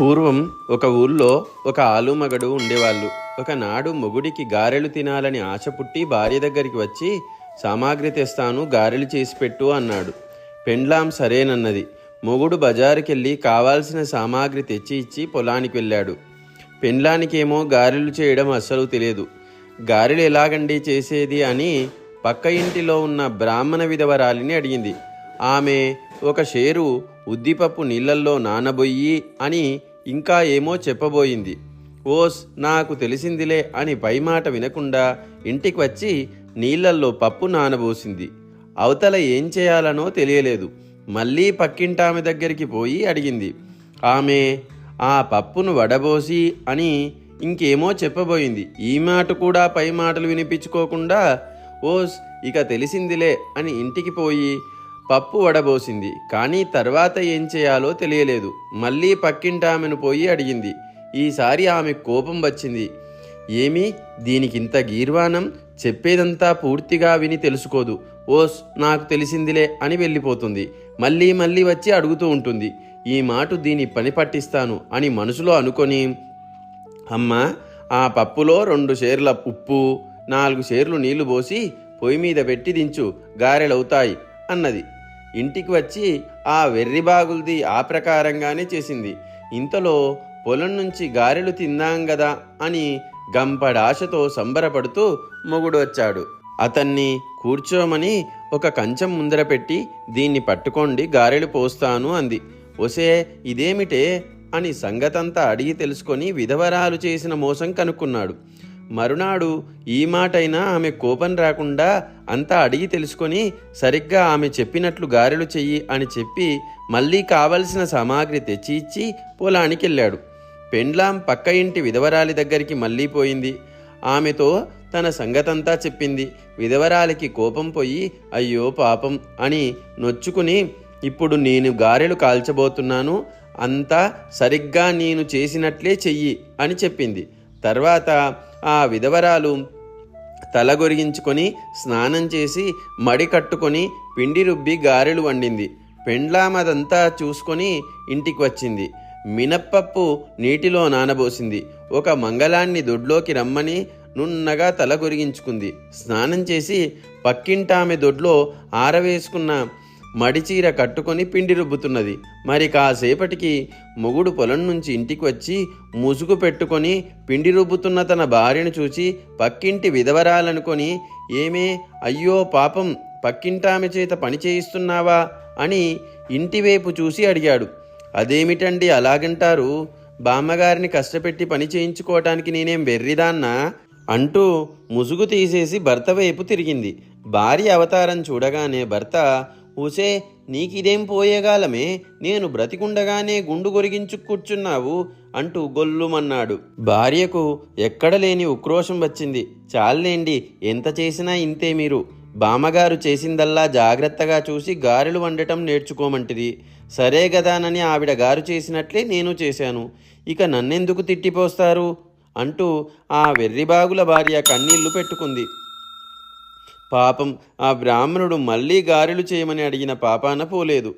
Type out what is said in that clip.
పూర్వం ఒక ఊళ్ళో ఒక ఆలుమగడు ఉండేవాళ్ళు. ఒకనాడు మొగుడికి గారెలు తినాలని ఆశ పుట్టి భార్య దగ్గరికి వచ్చి సామాగ్రి తెస్తాను గారెలు చేసి పెట్టు అన్నాడు. పెండ్లాం సరేనన్నది. మొగుడు బజారుకెళ్ళి కావాల్సిన సామాగ్రి తెచ్చి ఇచ్చి పొలానికి వెళ్ళాడు. పెండ్లానికేమో గారెలు చేయడం అస్సలు తెలియదు. గారెలు ఎలాగండి చేసేది అని పక్క ఇంటిలో ఉన్న బ్రాహ్మణ విధవరాలిని అడిగింది. ఆమె ఒక షేరు ఉద్దిపప్పు నీళ్ళల్లో నానబొయ్యి అని ఇంకా ఏమో చెప్పబోయింది. ఓస్ నాకు తెలిసిందిలే అని పైమాట వినకుండా ఇంటికి వచ్చి నీళ్ళల్లో పప్పు నానబోసింది. అవతల ఏం చేయాలనో తెలియలేదు. మళ్ళీ పక్కింటామె దగ్గరికి పోయి అడిగింది. ఆమె ఆ పప్పును వడబోసి అని ఇంకేమో చెప్పబోయింది. ఈ మాట కూడా పై మాటలు వినిపించుకోకుండా ఓస్ ఇక తెలిసిందిలే అని ఇంటికి పోయి పప్పు వడబోసింది. కానీ తర్వాత ఏం చేయాలో తెలియలేదు. మళ్ళీ పక్కింటామెను పోయి అడిగింది. ఈసారి ఆమె కోపం వచ్చింది. ఏమి? దీనికింత గీర్వాణం? చెప్పేదంతా పూర్తిగా విని తెలుసుకోదు. ఓస్ నాకు తెలిసిందిలే అని వెళ్ళిపోతుంది. మళ్ళీ మళ్ళీ వచ్చి అడుగుతూ ఉంటుంది. ఈ మాట దీని పని పట్టిస్తాను అని మనసులో అనుకొని అమ్మ ఆ పప్పులో రెండు షేర్ల ఉప్పు నాలుగు షేర్లు నీళ్ళు పోసి పొయ్యి మీద పెట్టి దించు. గారెలవుతాయి. అన్నది. ఇంటికి వచ్చి ఆ వెర్రి బాగుల్ది ఆ ప్రకారంగానే చేసింది. ఇంతలో పొలం నుంచి గారెలు తిందాం గదా అని గంపడాశతో సంబరపడుతూ మొగుడు వచ్చాడు. అతన్ని కూర్చోమని ఒక కంచం ముందర పెట్టి దీన్ని పట్టుకోండి గారెలు పోస్తాను అంది. ఒసే ఇదేమిటే అని సంగతంతా అడిగి తెలుసుకొని విధవరాలు చేసిన మోసం కనుక్కున్నాడు. మరునాడు ఈ మాటైనా ఆమె కోపం రాకుండా అంతా అడిగి తెలుసుకొని సరిగ్గా ఆమె చెప్పినట్లు గారెలు చెయ్యి అని చెప్పి మళ్ళీ కావలసిన సామాగ్రి తెచ్చి ఇచ్చి పొలానికి వెళ్ళాడు పెండ్లాం పక్క ఇంటి విధవరాలి దగ్గరికి మళ్ళీ పోయింది. ఆమెతో తన సంగతంతా చెప్పింది. విధవరాలికి కోపం పోయి అయ్యో పాపం అని నొచ్చుకుని ఇప్పుడు నేను గారెలు కాల్చబోతున్నాను అంతా సరిగ్గా నేను చేసినట్లే చెయ్యి అని చెప్పింది. తర్వాత ఆ విధవరాలు తలగొరిగించుకొని స్నానం చేసి మడి కట్టుకొని పిండి రుబ్బి గారెలు వండింది. పెండ్లామదంతా చూసుకొని ఇంటికి వచ్చింది. మినప్పప్పు నీటిలో నానబోసింది. ఒక మంగళాన్ని దొడ్లోకి రమ్మని నున్నగా తల గొరిగించుకుంది స్నానం చేసి పక్కింటామె దొడ్లో ఆరవేసుకున్న మడిచీర కట్టుకొని పిండి రుబ్బుతున్నది. మరి కాసేపటికి మొగుడు పొలం నుంచి ఇంటికి వచ్చి ముసుగు పెట్టుకొని పిండి రుబ్బుతున్న తన భార్యను చూచి పక్కింటి విధవరాలనుకొని ఏమే అయ్యో పాపం పక్కింటామె చేత పని చేయిస్తున్నావా? అని ఇంటివైపు చూసి అడిగాడు. అదేమిటండి అలాగంటారు? బామ్మగారిని కష్టపెట్టి పని చేయించుకోవటానికి నేనేం వెర్రిదాన్నా? అంటూ ముసుగు తీసేసి భర్త వైపు తిరిగింది. భార్య అవతారం చూడగానే భర్త ఊసే నీకిదేం పోయేగాలమే? నేను బ్రతికుండగానే గుండు గొరిగించు కూర్చున్నావు అంటూ గొల్లుమన్నాడు. భార్యకు ఎక్కడ లేని ఉక్రోషం వచ్చింది. చాలేండి ఎంత చేసినా ఇంతే మీరు. బామ్మగారు చేసిందల్లా జాగ్రత్తగా చూసి గారెలు వండటం నేర్చుకోమంటిది. సరే గదానని ఆవిడ గారు చేసినట్లే నేను చేశాను. ఇక నన్నెందుకు తిట్టిపోస్తారు? అంటూ ఆ వెర్రిబాగుల భార్య కన్నీళ్ళు పెట్టుకుంది. పాపం ఆ బ్రాహ్మణుడు మళ్ళీ గారెలు చేయమని అడిగిన పాపాన పోలేదు.